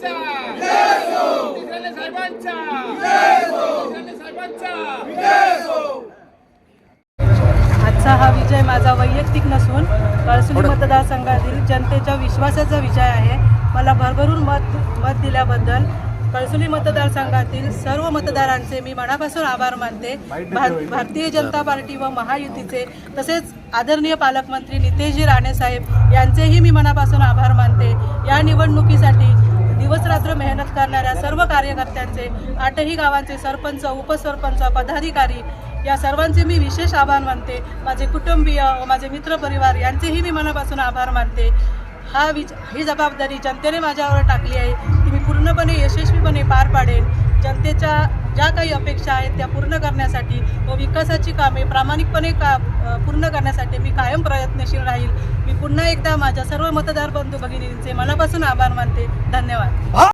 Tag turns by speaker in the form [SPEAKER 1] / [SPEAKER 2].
[SPEAKER 1] साहेबांचा तिसऱ्याने साहेबांचा. तिसऱ्याने साहेबांचा.
[SPEAKER 2] आजचा हा विजय माझा वैयक्तिक नसून कळसुली मतदारसंघातील जनतेच्या विश्वासाचा विजय आहे. मला भरभरून मत मत दिल्याबद्दल कळसुली मतदारसंघातील सर्व मतदारांचे मी मनापासून आभार मानते. भार भारतीय जनता पार्टी व महायुतीचे तसेच आदरणीय पालकमंत्री नितेशजी राणेसाहेब यांचेही मी मनापासून आभार मानते. या निवडणुकीसाठी दिवसरात्र मेहनत करणाऱ्या सर्व कार्यकर्त्यांचे आठही गावांचे सरपंच उपसरपंच पदाधिकारी या सर्वांचे मी विशेष आभार मानते. माझे कुटुंबीय व माझे मित्रपरिवार यांचेही मी मनापासून आभार मानते. हा विच ही जबाबदारी जनतेने माझ्यावर टाकली आहे. ती मी पूर्णपणे यशस्वीपणे पार पाडेन. जनतेच्या ज्या काही अपेक्षा आहेत त्या पूर्ण करण्यासाठी व विकासाची कामे प्रामाणिकपणे का पूर्ण करण्यासाठी मी कायम प्रयत्नशील राहील. मी पुन्हा एकदा माझ्या सर्व मतदार बंधू भगिनींचे मनापासून आभार मानते. धन्यवाद.